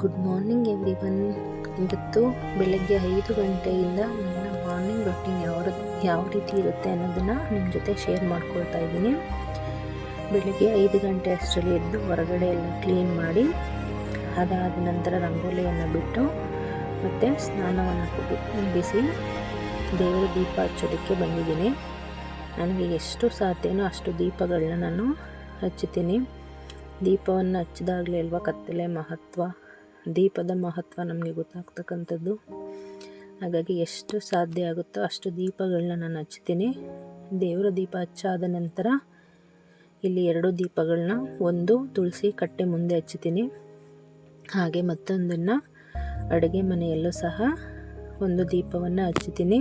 Good morning every one ಇವತ್ತು ಬೆಳಗ್ಗೆ ಐದು ಗಂಟೆಯಿಂದ ನನ್ನ ಮಾರ್ನಿಂಗ್ ರೊಟೀನ್ ಯಾವ ಯಾವ ರೀತಿ ಇರುತ್ತೆ ಅನ್ನೋದನ್ನು ನಿಮ್ಮ ಜೊತೆ ಶೇರ್ ಮಾಡ್ಕೊಳ್ತಾ ಇದ್ದೀನಿ. ಬೆಳಗ್ಗೆ ಐದು ಗಂಟೆ ಅಷ್ಟರಲ್ಲಿ ಎದ್ದು ಹೊರಗಡೆ ಎಲ್ಲ ಕ್ಲೀನ್ ಮಾಡಿ, ಅದಾದ ನಂತರ ರಂಗೋಲಿಯನ್ನು ಬಿಟ್ಟು ಮತ್ತು ಸ್ನಾನವನ್ನು ಮುಗಿಸಿ ದೇವರ ದೀಪ ಹಚ್ಚೋದಕ್ಕೆ ಬಂದಿದ್ದೀನಿ. ನನಗೆ ಎಷ್ಟು ಸಾಧ್ಯನೋ ಅಷ್ಟು ದೀಪಗಳನ್ನ ನಾನು ಹಚ್ಚುತ್ತೀನಿ. ದೀಪವನ್ನು ಹಚ್ಚಿದಾಗಲೇ ಅಲ್ವಾ ಕತ್ತಲೆ ಮಹತ್ವ? ದೀಪದ ಮಹತ್ವ ನಮಗೆ ಗೊತ್ತಾಗ್ತಕ್ಕಂಥದ್ದು. ಹಾಗಾಗಿ ಎಷ್ಟು ಸಾಧ್ಯ ಆಗುತ್ತೋ ಅಷ್ಟು ದೀಪಗಳನ್ನ ನಾನು ಹಚ್ತೀನಿ ದೇವರ ದೀಪ ಹಚ್ಚಾದ ನಂತರ ಇಲ್ಲಿ ಎರಡು ದೀಪಗಳನ್ನ ಒಂದು ತುಳಸಿ ಕಟ್ಟೆ ಮುಂದೆ ಹಚ್ಚುತ್ತೀನಿ. ಹಾಗೆ ಮತ್ತೊಂದನ್ನು ಅಡುಗೆ ಮನೆಯಲ್ಲೂ ಸಹ ಒಂದು ದೀಪವನ್ನು ಹಚ್ಚುತ್ತೀನಿ.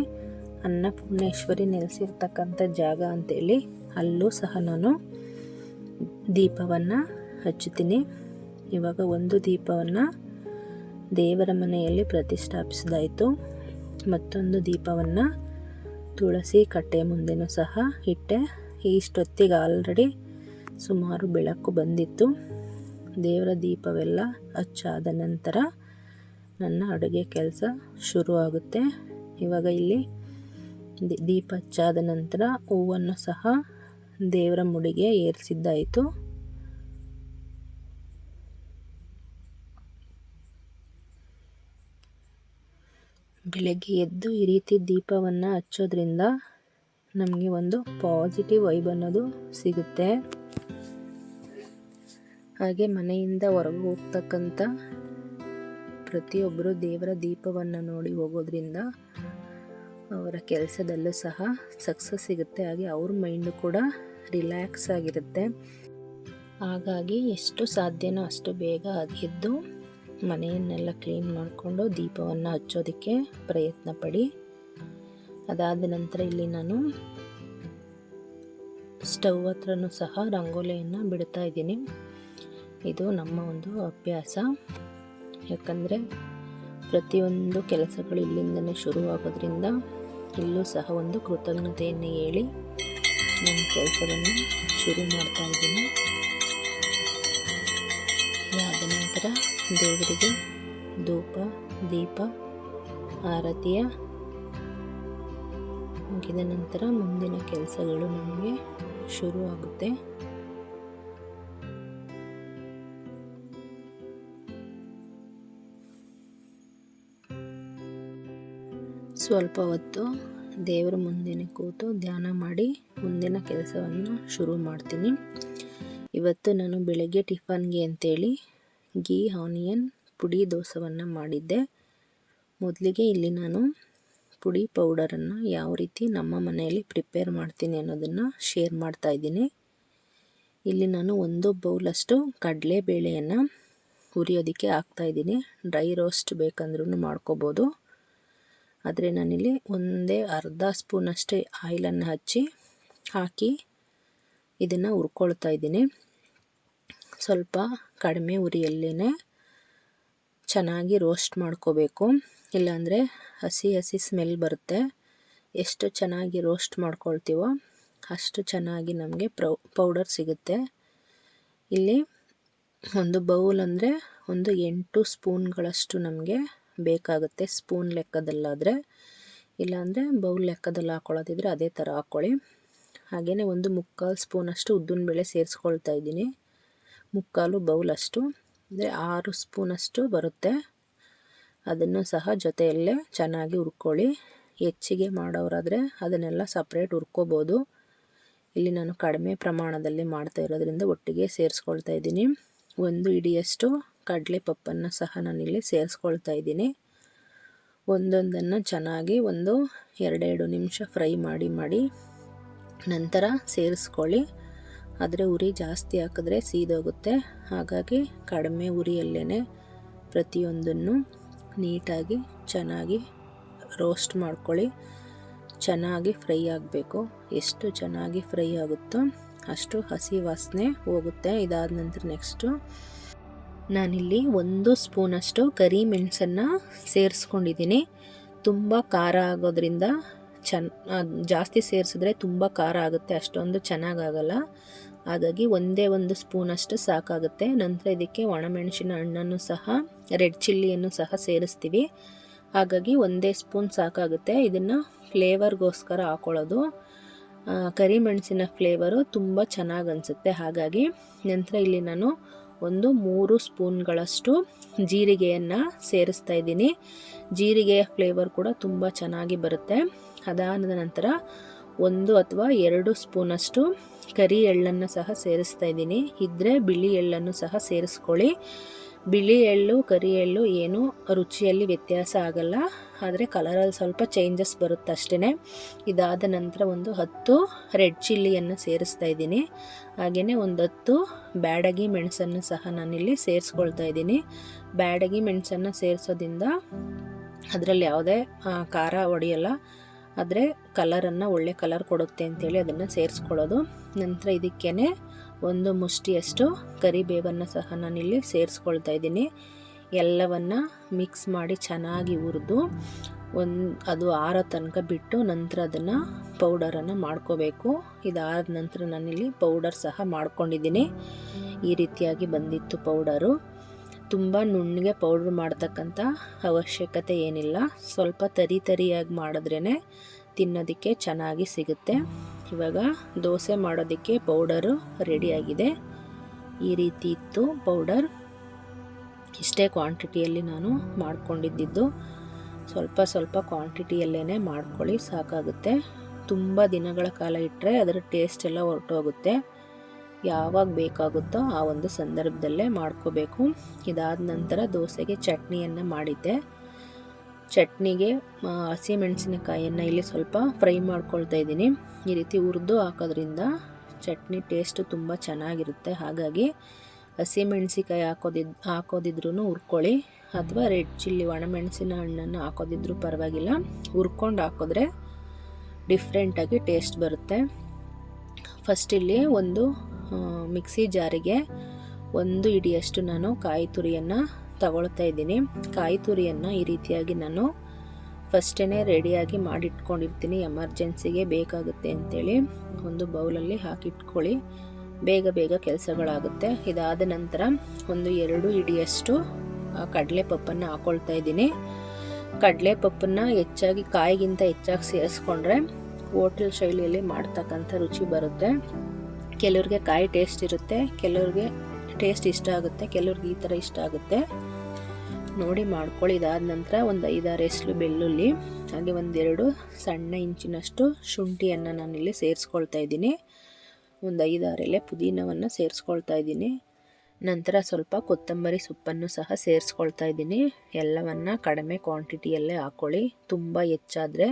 ಅನ್ನಪೂರ್ಣೇಶ್ವರಿ ನೆಲೆಸಿರ್ತಕ್ಕಂಥ ಜಾಗ ಅಂತೇಳಿ ಅಲ್ಲೂ ಸಹ ನಾನು ದೀಪವನ್ನು ಹಚ್ಚುತ್ತೀನಿ. ಇವಾಗ ಒಂದು ದೀಪವನ್ನು ದೇವರ ಮನೆಯಲ್ಲಿ ಪ್ರತಿಷ್ಠಾಪಿಸಿದಾಯಿತು. ಮತ್ತೊಂದು ದೀಪವನ್ನು ತುಳಸಿ ಕಟ್ಟೆ ಮುಂದೆನೂ ಸಹ ಇಟ್ಟೆ. ಇಷ್ಟೊತ್ತಿಗೆ ಆಲ್ರೆಡಿ ಸುಮಾರು ಬೆಳಕು ಬಂದಿತ್ತು. ದೇವರ ದೀಪವೆಲ್ಲ ಹಚ್ಚಾದ ನಂತರ ನನ್ನ ಅಡುಗೆ ಕೆಲಸ ಶುರು ಆಗುತ್ತೆ ಇವಾಗ ಇಲ್ಲಿ ದೀಪ ಹಚ್ಚಾದ ನಂತರ ಹೂವನ್ನು ಸಹ ದೇವರ ಮುಡಿಗೆ ಏರಿಸಿದ್ದಾಯಿತು. ಬೆಳಗ್ಗೆ ಎದ್ದು ಈ ರೀತಿ ದೀಪವನ್ನು ಹಚ್ಚೋದ್ರಿಂದ ನಮಗೆ ಒಂದು ಪಾಸಿಟಿವ್ ವೈಬ್ ಅನ್ನೋದು ಸಿಗುತ್ತೆ. ಹಾಗೆ ಮನೆಯಿಂದ ಹೊರಗೆ ಹೋಗ್ತಕ್ಕಂಥ ಪ್ರತಿಯೊಬ್ಬರು ದೇವರ ದೀಪವನ್ನು ನೋಡಿ ಹೋಗೋದ್ರಿಂದ ಅವರ ಕೆಲಸದಲ್ಲೂ ಸಹ ಸಕ್ಸಸ್ ಸಿಗುತ್ತೆ. ಹಾಗೆ ಅವ್ರ ಮೈಂಡು ಕೂಡ ರಿಲ್ಯಾಕ್ಸ್ ಆಗಿರುತ್ತೆ. ಹಾಗಾಗಿ ಎಷ್ಟು ಸಾಧ್ಯನೋ ಅಷ್ಟು ಬೇಗ ಎದ್ದು ಮನೆಯನ್ನೆಲ್ಲ ಕ್ಲೀನ್ ಮಾಡಿಕೊಂಡು ದೀಪವನ್ನು ಹಚ್ಚೋದಕ್ಕೆ ಪ್ರಯತ್ನ ಪಡಿ ಅದಾದ ನಂತರ ಇಲ್ಲಿ ನಾನು ಸ್ಟವ್ ಹತ್ರನೂ ಸಹ ರಂಗೋಲಿಯನ್ನು ಬಿಡ್ತಾ ಇದ್ದೀನಿ. ಇದು ನಮ್ಮ ಒಂದು ಅಭ್ಯಾಸ. ಯಾಕಂದರೆ ಪ್ರತಿಯೊಂದು ಕೆಲಸಗಳು ಇಲ್ಲಿಂದನೇ ಶುರುವಾಗೋದ್ರಿಂದ ಇಲ್ಲೂ ಸಹ ಒಂದು ಕೃತಜ್ಞತೆಯನ್ನು ಹೇಳಿ ನನ್ನ ಕೆಲಸವನ್ನು ಶುರು ಮಾಡ್ತಾ ಇದ್ದೀನಿ. ಇದಾದ ನಂತರ ದೇವರಿಗೆ ಧೂಪ, ದೀಪ, ಆರತಿಯ. ಮುಗಿದ ನಂತರ ಮುಂದಿನ ಕೆಲಸಗಳು ನಮಗೆ ಶುರುವಾಗುತ್ತೆ ಸ್ವಲ್ಪ ಹೊತ್ತು ದೇವರ ಮುಂದಿನ ಕೂತು ಧ್ಯಾನ ಮಾಡಿ ಮುಂದಿನ ಕೆಲಸವನ್ನು ಶುರು ಮಾಡ್ತೀನಿ. ಇವತ್ತು ನಾನು ಬೆಳಗ್ಗೆ ಟಿಫನ್ಗೆ ಅಂತೇಳಿ ಗೀ ಆನಿಯನ್ ಪುಡಿ ದೋಸವನ್ನು ಮಾಡಿದ್ದೆ. ಮೊದಲಿಗೆ ಇಲ್ಲಿ ನಾನು ಪುಡಿ ಪೌಡರನ್ನು ಯಾವ ರೀತಿ ನಮ್ಮ ಮನೆಯಲ್ಲಿ ಪ್ರಿಪೇರ್ ಮಾಡ್ತೀನಿ ಅನ್ನೋದನ್ನು ಶೇರ್ ಮಾಡ್ತಾ ಇದ್ದೀನಿ. ಇಲ್ಲಿ ನಾನು ಒಂದು ಬೌಲಷ್ಟು ಕಡಲೆಬೇಳೆಯನ್ನು ಹುರಿಯೋದಕ್ಕೆ ಹಾಕ್ತಾಯಿದ್ದೀನಿ ಡ್ರೈ ರೋಸ್ಟ್ ಬೇಕಂದ್ರೂ ಮಾಡ್ಕೋಬೋದು. ಆದರೆ ನಾನಿಲ್ಲಿ ಒಂದೇ ಅರ್ಧ ಸ್ಪೂನಷ್ಟೇ ಆಯಿಲನ್ನು ಹಚ್ಚಿ ಹಾಕಿ ಇದನ್ನು ಹುರ್ಕೊಳ್ತಾ ಇದ್ದೀನಿ. ಸ್ವಲ್ಪ ಕಡಿಮೆ ಉರಿಯಲ್ಲೇ ಚೆನ್ನಾಗಿ ರೋಸ್ಟ್ ಮಾಡ್ಕೋಬೇಕು. ಇಲ್ಲಾಂದರೆ ಹಸಿ ಹಸಿ ಸ್ಮೆಲ್ ಬರುತ್ತೆ. ಎಷ್ಟು ಚೆನ್ನಾಗಿ ರೋಸ್ಟ್ ಮಾಡ್ಕೊಳ್ತೀವೋ ಅಷ್ಟು ಚೆನ್ನಾಗಿ ನಮಗೆ ಪೌಡರ್ ಸಿಗುತ್ತೆ. ಇಲ್ಲಿ ಒಂದು ಬೌಲ್ ಅಂದರೆ ಒಂದು ಎಂಟು ಸ್ಪೂನ್ಗಳಷ್ಟು ನಮಗೆ ಬೇಕಾಗುತ್ತೆ ಸ್ಪೂನ್ ಲೆಕ್ಕದಲ್ಲಾದರೆ. ಇಲ್ಲಾಂದರೆ ಬೌಲ್ ಲೆಕ್ಕದಲ್ಲಿ ಹಾಕ್ಕೊಳ್ಳೋದಿದ್ರೆ ಅದೇ ಥರ ಹಾಕ್ಕೊಳ್ಳಿ ಹಾಗೆಯೇ ಒಂದು ಮುಕ್ಕಾಲು ಸ್ಪೂನಷ್ಟು ಬೇಳೆ ಸೇರಿಸ್ಕೊಳ್ತಾ ಇದ್ದೀನಿ. ಮುಕ್ಕಾಲು ಬೌಲಷ್ಟು, ಅಂದರೆ ಆರು ಸ್ಪೂನಷ್ಟು ಬರುತ್ತೆ. ಅದನ್ನು ಸಹ ಜೊತೆಯಲ್ಲೇ ಚೆನ್ನಾಗಿ ಹುರ್ಕೊಳ್ಳಿ. ಹೆಚ್ಚಿಗೆ ಮಾಡೋರಾದರೆ ಅದನ್ನೆಲ್ಲ ಸಪ್ರೇಟ್ ಹುರ್ಕೋಬೋದು. ಇಲ್ಲಿ ನಾನು ಕಡಿಮೆ ಪ್ರಮಾಣದಲ್ಲಿ ಮಾಡ್ತಾ ಇರೋದ್ರಿಂದ ಒಟ್ಟಿಗೆ ಸೇರಿಸ್ಕೊಳ್ತಾ ಇದ್ದೀನಿ. ಒಂದು ಇಡಿಯಷ್ಟು ಕಡಲೆ ಪಪ್ಪನ್ನು ಸಹ ನಾನಿಲ್ಲಿ ಸೇರಿಸ್ಕೊಳ್ತಾ ಇದ್ದೀನಿ. ಒಂದೊಂದನ್ನು ಚೆನ್ನಾಗಿ ಒಂದು ಎರಡೆರಡು ನಿಮಿಷ ಫ್ರೈ ಮಾಡಿ ಮಾಡಿ ನಂತರ ಸೇರಿಸ್ಕೊಳ್ಳಿ. ಆದರೆ ಉರಿ ಜಾಸ್ತಿ ಹಾಕಿದ್ರೆ ಸೀದೋಗುತ್ತೆ. ಹಾಗಾಗಿ ಕಡಿಮೆ ಉರಿಯಲ್ಲೇ ಪ್ರತಿಯೊಂದನ್ನು ನೀಟಾಗಿ, ಚೆನ್ನಾಗಿ ರೋಸ್ಟ್ ಮಾಡ್ಕೊಳ್ಳಿ. ಚೆನ್ನಾಗಿ ಫ್ರೈ ಆಗಬೇಕು. ಎಷ್ಟು ಚೆನ್ನಾಗಿ ಫ್ರೈ ಆಗುತ್ತೋ ಅಷ್ಟು ಹಸಿ ವಾಸನೆ ಹೋಗುತ್ತೆ. ಇದಾದ ನಂತರ ನೆಕ್ಸ್ಟು ನಾನಿಲ್ಲಿ ಒಂದು ಸ್ಪೂನಷ್ಟು ಕರಿ ಮೆಣಸನ್ನು ಸೇರಿಸ್ಕೊಂಡಿದ್ದೀನಿ. ತುಂಬ ಖಾರ ಆಗೋದ್ರಿಂದ ಚೆನ್ನ ಜಾಸ್ತಿ ಸೇರಿಸಿದ್ರೆ ತುಂಬ ಖಾರ ಆಗುತ್ತೆ. ಅಷ್ಟೊಂದು ಚೆನ್ನಾಗಾಗಲ್ಲ. ಹಾಗಾಗಿ ಒಂದೇ ಒಂದು ಸ್ಪೂನಷ್ಟು ಸಾಕಾಗುತ್ತೆ. ನಂತರ ಇದಕ್ಕೆ ಒಣಮೆಣಸಿನ ಹಣ್ಣನ್ನು ಸಹ, ರೆಡ್ ಚಿಲ್ಲಿಯನ್ನು ಸಹ ಸೇರಿಸ್ತೀವಿ. ಹಾಗಾಗಿ ಒಂದೇ ಸ್ಪೂನ್ ಸಾಕಾಗುತ್ತೆ. ಇದನ್ನು ಫ್ಲೇವರ್ಗೋಸ್ಕರ ಹಾಕೊಳ್ಳೋದು. ಕರಿಮೆಣಸಿನ ಫ್ಲೇವರು ತುಂಬ ಚೆನ್ನಾಗಿ ಅನಿಸುತ್ತೆ. ಹಾಗಾಗಿ ನಂತರ ಇಲ್ಲಿ ನಾನು ಒಂದು ಮೂರು ಸ್ಪೂನ್ಗಳಷ್ಟು ಜೀರಿಗೆಯನ್ನು ಸೇರಿಸ್ತಾ ಇದ್ದೀನಿ. ಜೀರಿಗೆಯ ಫ್ಲೇವರ್ ಕೂಡ ತುಂಬ ಚೆನ್ನಾಗಿ ಬರುತ್ತೆ. ಅದಾದ ನಂತರ ಒಂದು ಅಥವಾ ಎರಡು ಸ್ಪೂನಷ್ಟು ಕರಿ ಎಳ್ಳನ್ನು ಸಹ ಸೇರಿಸ್ತಾ ಇದ್ದೀನಿ. ಇದ್ದರೆ ಬಿಳಿ ಎಳ್ಳನ್ನು ಸಹ ಸೇರಿಸ್ಕೊಳ್ಳಿ. ಬಿಳಿ ಎಳ್ಳು, ಕರಿ ಎಳ್ಳು ಏನು ರುಚಿಯಲ್ಲಿ ವ್ಯತ್ಯಾಸ ಆಗಲ್ಲ. ಆದರೆ ಕಲರಲ್ಲಿ ಸ್ವಲ್ಪ ಚೇಂಜಸ್ ಬರುತ್ತೆ ಅಷ್ಟೇ ಇದಾದ ನಂತರ ಒಂದು ಹತ್ತು ರೆಡ್ ಚಿಲ್ಲಿಯನ್ನು ಸೇರಿಸ್ತಾ ಇದ್ದೀನಿ. ಹಾಗೆಯೇ ಒಂದು ಹತ್ತು ಬ್ಯಾಡಗಿ ಮೆಣಸನ್ನು ಸಹ ನಾನಿಲ್ಲಿ ಸೇರಿಸ್ಕೊಳ್ತಾ ಇದ್ದೀನಿ. ಬ್ಯಾಡಗಿ ಮೆಣಸನ್ನು ಸೇರಿಸೋದ್ರಿಂದ ಅದರಲ್ಲಿ ಯಾವುದೇ ಖಾರ ಹೊಡೆಯಲ್ಲ ಆದರೆ ಕಲರನ್ನು ಒಳ್ಳೆ ಕಲರ್ ಕೊಡುತ್ತೆ ಅಂತೇಳಿ ಅದನ್ನು ಸೇರಿಸ್ಕೊಳ್ಳೋದು. ನಂತರ ಇದಕ್ಕೇ ಒಂದು ಮುಷ್ಟಿಯಷ್ಟು ಕರಿಬೇವನ್ನು ಸಹ ನಾನಿಲ್ಲಿ ಸೇರಿಸ್ಕೊಳ್ತಾ ಇದ್ದೀನಿ. ಎಲ್ಲವನ್ನು ಮಿಕ್ಸ್ ಮಾಡಿ ಚೆನ್ನಾಗಿ ಹುರಿದು ಒಂದು ಅದು ಆರೋ ತನಕ ಬಿಟ್ಟು ನಂತರ ಅದನ್ನು ಪೌಡರನ್ನು ಮಾಡ್ಕೋಬೇಕು. ಇದಾದ ನಂತರ ನಾನಿಲ್ಲಿ ಪೌಡರ್ ಸಹ ಮಾಡ್ಕೊಂಡಿದ್ದೀನಿ. ಈ ರೀತಿಯಾಗಿ ಬಂದಿತ್ತು ಪೌಡರು ತುಂಬ ನುಣ್ಣಗೆ ಪೌಡ್ರ್ ಮಾಡ್ತಕ್ಕಂಥ ಅವಶ್ಯಕತೆ ಏನಿಲ್ಲ. ಸ್ವಲ್ಪ ತರಿ ತರಿಯಾಗಿ ಮಾಡಿದ್ರೇ ತಿನ್ನೋದಕ್ಕೆ ಚೆನ್ನಾಗಿ ಸಿಗುತ್ತೆ. ಇವಾಗ ದೋಸೆ ಮಾಡೋದಕ್ಕೆ ಪೌಡರು ರೆಡಿಯಾಗಿದೆ. ಈ ರೀತಿ ಇತ್ತು ಪೌಡರ್. ಇಷ್ಟೇ ಕ್ವಾಂಟಿಟಿಯಲ್ಲಿ ನಾನು ಮಾಡ್ಕೊಂಡಿದ್ದಿದ್ದು. ಸ್ವಲ್ಪ ಸ್ವಲ್ಪ ಕ್ವಾಂಟಿಟಿಯಲ್ಲೇ ಮಾಡ್ಕೊಳ್ಳಿ, ಸಾಕಾಗುತ್ತೆ. ತುಂಬ ದಿನಗಳ ಕಾಲ ಇಟ್ಟರೆ ಅದರ ಟೇಸ್ಟ್ ಎಲ್ಲ ಹೊರಟೋಗುತ್ತೆ. ಯಾವಾಗ ಬೇಕಾಗುತ್ತೋ ಆ ಒಂದು ಸಂದರ್ಭದಲ್ಲೇ ಮಾಡ್ಕೋಬೇಕು. ಇದಾದ ನಂತರ ದೋಸೆಗೆ ಚಟ್ನಿಯನ್ನು ಮಾಡಿದ್ದೆ. ಚಟ್ನಿಗೆ ಹಸಿಮೆಣಸಿನಕಾಯಿಯನ್ನು ಇಲ್ಲಿ ಸ್ವಲ್ಪ ಫ್ರೈ ಮಾಡ್ಕೊಳ್ತಾ ಇದ್ದೀನಿ. ಈ ರೀತಿ ಹುರಿದು ಹಾಕೋದ್ರಿಂದ ಚಟ್ನಿ ಟೇಸ್ಟು ತುಂಬ ಚೆನ್ನಾಗಿರುತ್ತೆ. ಹಾಗಾಗಿ ಹಸಿಮೆಣಸಿಕಾಯಿ ಹಾಕೋದಿದ್ ಹಾಕೋದಿದ್ರೂ ಹುರ್ಕೊಳ್ಳಿ. ಅಥವಾ ರೆಡ್ ಚಿಲ್ಲಿ ಒಣಮೆಣಸಿನ ಹಣ್ಣನ್ನು ಹಾಕೋದಿದ್ರೂ ಪರವಾಗಿಲ್ಲ. ಹುರ್ಕೊಂಡು ಹಾಕಿದ್ರೆ ಡಿಫ್ರೆಂಟಾಗಿ ಟೇಸ್ಟ್ ಬರುತ್ತೆ. ಫಸ್ಟ್ ಇಲ್ಲಿ ಒಂದು ಮಿಕ್ಸಿ ಜಾರಿಗೆ ಒಂದು ಇಡಿಯಷ್ಟು ನಾನು ಕಾಯಿ ತುರಿಯನ್ನು ತಗೊಳ್ತಾ ಇದ್ದೀನಿ. ಕಾಯಿ ತುರಿಯನ್ನು ಈ ರೀತಿಯಾಗಿ ನಾನು ಫಸ್ಟೇ ರೆಡಿಯಾಗಿ ಮಾಡಿಟ್ಕೊಂಡಿರ್ತೀನಿ. ಎಮರ್ಜೆನ್ಸಿಗೆ ಬೇಕಾಗುತ್ತೆ ಅಂಥೇಳಿ ಒಂದು ಬೌಲಲ್ಲಿ ಹಾಕಿಟ್ಕೊಳ್ಳಿ. ಬೇಗ ಬೇಗ ಕೆಲಸಗಳಾಗುತ್ತೆ. ಇದಾದ ನಂತರ ಒಂದು ಎರಡು ಇಡಿಯಷ್ಟು ಕಡಲೆ ಪಪ್ಪನ್ನು ಹಾಕೊಳ್ತಾ ಇದ್ದೀನಿ. ಕಡಲೆ ಪಪ್ಪನ್ನು ಹೆಚ್ಚಾಗಿ ಕಾಯಿಗಿಂತ ಹೆಚ್ಚಾಗಿ ಸೇರಿಸ್ಕೊಂಡ್ರೆ ಹೋಟೆಲ್ ಶೈಲಿಯಲ್ಲಿ ಮಾಡ್ತಕ್ಕಂಥ ರುಚಿ ಬರುತ್ತೆ. ಕೆಲವ್ರಿಗೆ ಕಾಯಿ ಟೇಸ್ಟ್ ಇರುತ್ತೆ, ಕೆಲವ್ರಿಗೆ ಟೇಸ್ಟ್ ಇಷ್ಟ ಆಗುತ್ತೆ, ಕೆಲವ್ರಿಗೆ ಈ ಥರ ಇಷ್ಟ ಆಗುತ್ತೆ. ನೋಡಿ ಮಾಡ್ಕೊಳ್ಳಿ, ಇದಾದ ನಂತರ ಒಂದು ಐದಾರು ಎಸ್ಲು ಬೆಳ್ಳುಳ್ಳಿ, ಹಾಗೆ ಒಂದೆರಡು ಸಣ್ಣ ಇಂಚಿನಷ್ಟು ಶುಂಠಿಯನ್ನು ನಾನಿಲ್ಲಿ ಸೇರಿಸ್ಕೊಳ್ತಾ ಇದ್ದೀನಿ. ಒಂದು ಐದಾರು ಎಲೆ ಪುದೀನವನ್ನು ಸೇರಿಸ್ಕೊಳ್ತಾ ಇದ್ದೀನಿ. ನಂತರ ಸ್ವಲ್ಪ ಕೊತ್ತಂಬರಿ ಸೊಪ್ಪನ್ನು ಸಹ ಸೇರಿಸ್ಕೊಳ್ತಾ ಇದ್ದೀನಿ. ಎಲ್ಲವನ್ನು ಕಡಿಮೆ ಕ್ವಾಂಟಿಟಿಯಲ್ಲೇ ಹಾಕ್ಕೊಳ್ಳಿ ತುಂಬ ಹೆಚ್ಚಾದರೆ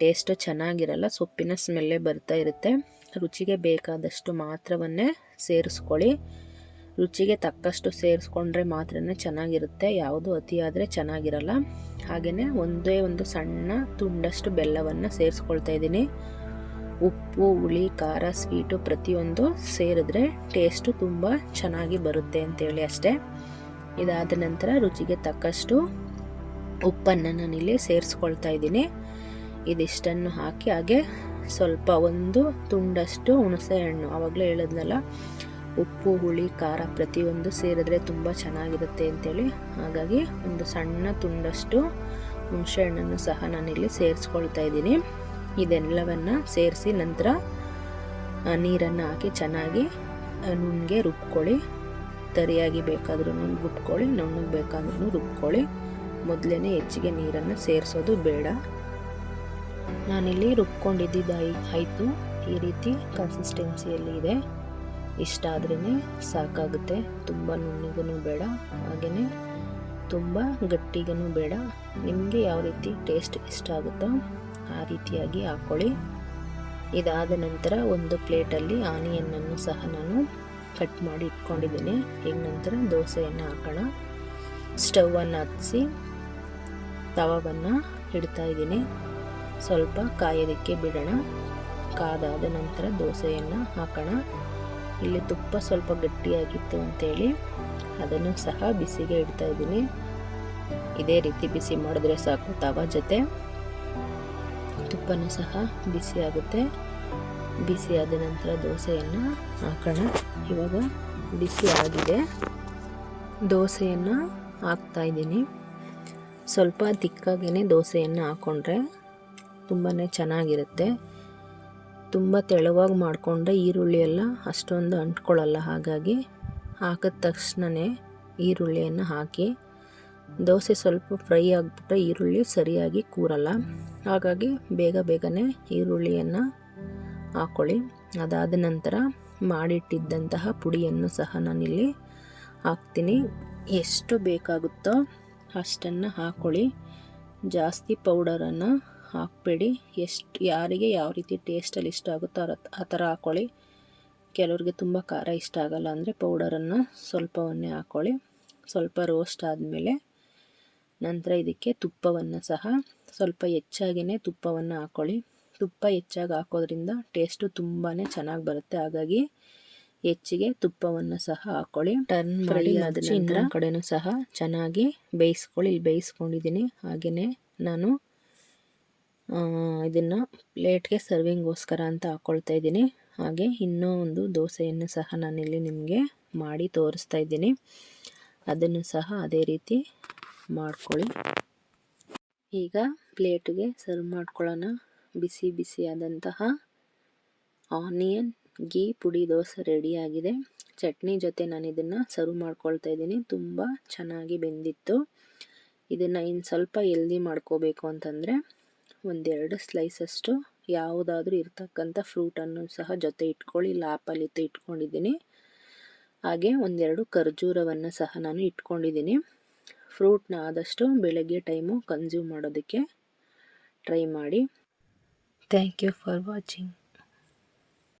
ಟೇಸ್ಟು ಚೆನ್ನಾಗಿರಲ್ಲ, ಸೊಪ್ಪಿನ ಸ್ಮೆಲ್ಲೇ ಬರ್ತಾ ಇರುತ್ತೆ. ರುಚಿಗೆ ಬೇಕಾದಷ್ಟು ಮಾತ್ರವನ್ನೇ ಸೇರಿಸ್ಕೊಳ್ಳಿ. ರುಚಿಗೆ ತಕ್ಕಷ್ಟು ಸೇರಿಸ್ಕೊಂಡ್ರೆ ಮಾತ್ರ ಚೆನ್ನಾಗಿರುತ್ತೆ. ಯಾವುದು ಅತಿಯಾದರೆ ಚೆನ್ನಾಗಿರಲ್ಲ. ಹಾಗೆಯೇ ಒಂದೇ ಒಂದು ಸಣ್ಣ ತುಂಡಷ್ಟು ಬೆಲ್ಲವನ್ನು ಸೇರಿಸ್ಕೊಳ್ತಾ ಇದ್ದೀನಿ. ಉಪ್ಪು, ಹುಳಿ, ಖಾರ, ಸ್ವೀಟು ಪ್ರತಿಯೊಂದು ಸೇರಿದ್ರೆ ಟೇಸ್ಟು ತುಂಬ ಚೆನ್ನಾಗಿ ಬರುತ್ತೆ ಅಂತೇಳಿ ಅಷ್ಟೇ. ಇದಾದ ನಂತರ ರುಚಿಗೆ ತಕ್ಕಷ್ಟು ಉಪ್ಪನ್ನು ನಾನಿಲ್ಲಿ ಸೇರಿಸ್ಕೊಳ್ತಾ ಇದ್ದೀನಿ. ಇದಿಷ್ಟನ್ನು ಹಾಕಿ ಹಾಗೆ ಸ್ವಲ್ಪ ಒಂದು ತುಂಡಷ್ಟು ಹುಣಸೆ ಹಣ್ಣು. ಆವಾಗಲೇ ಹೇಳಿದ್ನಲ್ಲ, ಉಪ್ಪು, ಹುಳಿ, ಖಾರ ಪ್ರತಿಯೊಂದು ಸೇರಿದ್ರೆ ತುಂಬ ಚೆನ್ನಾಗಿರುತ್ತೆ ಅಂತೇಳಿ. ಹಾಗಾಗಿ ಒಂದು ಸಣ್ಣ ತುಂಡಷ್ಟು ಹುಣಸೆ ಹಣ್ಣನ್ನು ಸಹ ನಾನಿಲ್ಲಿ ಸೇರಿಸ್ಕೊಳ್ತಾ ಇದ್ದೀನಿ. ಇದೆಲ್ಲವನ್ನು ಸೇರಿಸಿ ನಂತರ ನೀರನ್ನು ಹಾಕಿ ಚೆನ್ನಾಗಿ ನುಣ್ಣಗೆ ರುಬ್ಕೊಳ್ಳಿ. ತರಿಯಾಗಿ ಬೇಕಾದ್ರೂ ರುಬ್ಕೊಳ್ಳಿ, ನುಣ್ಣಗೆ ಬೇಕಾದ್ರೂ ರುಬ್ಕೊಳ್ಳಿ. ಮೊದಲೇ ಹೆಚ್ಚಿಗೆ ನೀರನ್ನು ಸೇರಿಸೋದು ಬೇಡ. ನಾನಿಲ್ಲಿ ರುಬ್ಕೊಂಡಿದ್ದು ಆಯಿತು ಈ ರೀತಿ ಕನ್ಸಿಸ್ಟೆನ್ಸಿಯಲ್ಲಿ ಇದೆ. ಇಷ್ಟ ಆದ್ರೇ ಸಾಕಾಗುತ್ತೆ. ತುಂಬ ನುಣ್ಣಗೂ ಬೇಡ ಹಾಗೆಯೇ ತುಂಬ ಗಟ್ಟಿಗೂ ಬೇಡ. ನಿಮಗೆ ಯಾವ ರೀತಿ ಟೇಸ್ಟ್ ಇಷ್ಟ ಆಗುತ್ತೋ ಆ ರೀತಿಯಾಗಿ ಹಾಕ್ಕೊಳ್ಳಿ ಇದಾದ ನಂತರ ಒಂದು ಪ್ಲೇಟಲ್ಲಿ ಆನಿಯನ್ನನ್ನು ಸಹ ನಾನು ಕಟ್ ಮಾಡಿ ಇಟ್ಕೊಂಡಿದ್ದೀನಿ. ಈಗ ನಂತರ ದೋಸೆಯನ್ನು ಹಾಕೋಣ. ಸ್ಟವನ್ನು ಹತ್ತಿಸಿ ತವವನ್ನು ಇಡ್ತಾ ಇದ್ದೀನಿ. ಸ್ವಲ್ಪ ಕಾಯೋದಕ್ಕೆ ಬಿಡೋಣ. ಕಾದಾದ ನಂತರ ದೋಸೆಯನ್ನು ಹಾಕೋಣ. ಇಲ್ಲಿ ತುಪ್ಪ ಸ್ವಲ್ಪ ಗಟ್ಟಿಯಾಗಿತ್ತು ಅಂತೇಳಿ ಅದನ್ನು ಸಹ ಬಿಸಿಗೆ ಇಡ್ತಾ ಇದ್ದೀನಿ. ಇದೇ ರೀತಿ ಬಿಸಿ ಮಾಡಿದ್ರೆ ಸಾಕು ತವ ಜೊತೆ. ತುಪ್ಪನೂ ಸಹ ಬಿಸಿ ಆಗುತ್ತೆ. ಬಿಸಿ ಆದ ನಂತರ ದೋಸೆಯನ್ನು ಹಾಕೋಣ. ಇವಾಗ ಬಿಸಿ ಆಗಿದೆ. ದೋಸೆಯನ್ನು ಹಾಕ್ತಾ ಇದ್ದೀನಿ. ಸ್ವಲ್ಪ ತಿಕ್ಕಾಗೇ ದೋಸೆಯನ್ನು ಹಾಕ್ಕೊಂಡ್ರೆ ತುಂಬಾ ಚೆನ್ನಾಗಿರುತ್ತೆ. ತುಂಬ ತೆಳುವಾಗಿ ಮಾಡಿಕೊಂಡೆ ಈರುಳ್ಳಿಯೆಲ್ಲ ಅಷ್ಟೊಂದು ಅಂಟ್ಕೊಳ್ಳಲ್ಲ. ಹಾಗಾಗಿ ಹಾಕಿದ ತಕ್ಷಣವೇ ಈರುಳ್ಳಿಯನ್ನು ಹಾಕಿ, ದೋಸೆ ಸ್ವಲ್ಪ ಫ್ರೈ ಆಗಿಬಿಟ್ರೆ ಈರುಳ್ಳಿ ಸರಿಯಾಗಿ ಕೂರಲ್ಲ. ಹಾಗಾಗಿ ಬೇಗ ಬೇಗನೆ ಈರುಳ್ಳಿಯನ್ನು ಹಾಕ್ಕೊಳ್ಳಿ ಅದಾದ ನಂತರ ಮಾಡಿಟ್ಟಿದ್ದಂತಹ ಪುಡಿಯನ್ನು ಸಹ ನಾನಿಲ್ಲಿ ಹಾಕ್ತೀನಿ. ಎಷ್ಟು ಬೇಕಾಗುತ್ತೋ ಅಷ್ಟನ್ನು ಹಾಕ್ಕೊಳ್ಳಿ ಜಾಸ್ತಿ ಪೌಡರನ್ನು ಹಾಕಬೇಡಿ. ಎಷ್ಟು ಯಾರಿಗೆ ಯಾವ ರೀತಿ ಟೇಸ್ಟಲ್ಲಿ ಇಷ್ಟ ಆಗುತ್ತೋ ಆ ಥರ ಹಾಕ್ಕೊಳ್ಳಿ ಕೆಲವ್ರಿಗೆ ತುಂಬ ಖಾರ ಇಷ್ಟ ಆಗಲ್ಲ ಅಂದರೆ ಪೌಡರನ್ನು ಸ್ವಲ್ಪವನ್ನೇ ಹಾಕ್ಕೊಳ್ಳಿ ಸ್ವಲ್ಪ ರೋಸ್ಟ್ ಆದಮೇಲೆ ನಂತರ ಇದಕ್ಕೆ ತುಪ್ಪವನ್ನು ಸಹ ಸ್ವಲ್ಪ ಹೆಚ್ಚಾಗಿಯೇ ತುಪ್ಪವನ್ನು ಹಾಕ್ಕೊಳ್ಳಿ ತುಪ್ಪ ಹೆಚ್ಚಾಗಿ ಹಾಕೋದ್ರಿಂದ ಟೇಸ್ಟು ತುಂಬಾ ಚೆನ್ನಾಗಿ ಬರುತ್ತೆ. ಹಾಗಾಗಿ ಹೆಚ್ಚಿಗೆ ತುಪ್ಪವನ್ನು ಸಹ ಹಾಕ್ಕೊಳ್ಳಿ ಟರ್ನ್ ಮಾಡಿ ಅದನ್ನ ಇನ್ನೊಂದು ಕಡೆನೂ ಸಹ ಚೆನ್ನಾಗಿ ಬೇಯಿಸ್ಕೊಳ್ಳಿ. ಇಲ್ಲಿ ಬೇಯಿಸ್ಕೊಂಡಿದ್ದೀನಿ. ಹಾಗೆಯೇ ನಾನು ಇದನ್ನು ಪ್ಲೇಟ್ಗೆ ಸರ್ವಿಂಗ್ಗೋಸ್ಕರ ಅಂತ ಹಾಕ್ಕೊಳ್ತಾ ಇದ್ದೀನಿ. ಹಾಗೆ ಇನ್ನೂ ಒಂದು ದೋಸೆಯನ್ನು ಸಹ ನಾನಿಲ್ಲಿ ನಿಮಗೆ ಮಾಡಿ ತೋರಿಸ್ತಾ ಇದ್ದೀನಿ. ಅದನ್ನು ಸಹ ಅದೇ ರೀತಿ ಮಾಡ್ಕೊಳ್ಳಿ. ಈಗ ಪ್ಲೇಟ್ಗೆ ಸರ್ವ್ ಮಾಡ್ಕೊಳ್ಳೋಣ. ಬಿಸಿ ಬಿಸಿಯಾದಂತಹ ಆನಿಯನ್ ಗೀ ಪುಡಿ, ದೋಸೆ ರೆಡಿಯಾಗಿದೆ ಚಟ್ನಿ ಜೊತೆ ನಾನು ಇದನ್ನು ಸರ್ವ್ ಮಾಡ್ಕೊಳ್ತಾ ಇದ್ದೀನಿ. ತುಂಬ ಚೆನ್ನಾಗಿ ಬೆಂದಿತ್ತು. ಇದನ್ನು ಇನ್ನು ಸ್ವಲ್ಪ ಎಲ್ದಿ ಮಾಡ್ಕೋಬೇಕು ಅಂತಂದರೆ ಒಂದೆರಡು ಸ್ಲೈಸಷ್ಟು ಯಾವುದಾದ್ರೂ ಇರ್ತಕ್ಕಂಥ ಫ್ರೂಟನ್ನು ಸಹ ಜೊತೆ ಇಟ್ಕೊಳ್ಳಿ. ಇಲ್ಲಿ ಆ್ಯಪಲ್ ಇತ್ತು ಇಟ್ಕೊಂಡಿದ್ದೀನಿ. ಹಾಗೆ ಒಂದೆರಡು ಖರ್ಜೂರವನ್ನು ಸಹ ನಾನು ಇಟ್ಕೊಂಡಿದ್ದೀನಿ. ಫ್ರೂಟ್ನ ಆದಷ್ಟು ಬೆಳಗ್ಗೆ ಟೈಮು ಕನ್ಸ್ಯೂಮ್ ಮಾಡೋದಕ್ಕೆ ಟ್ರೈ ಮಾಡಿ. Thank you for watching.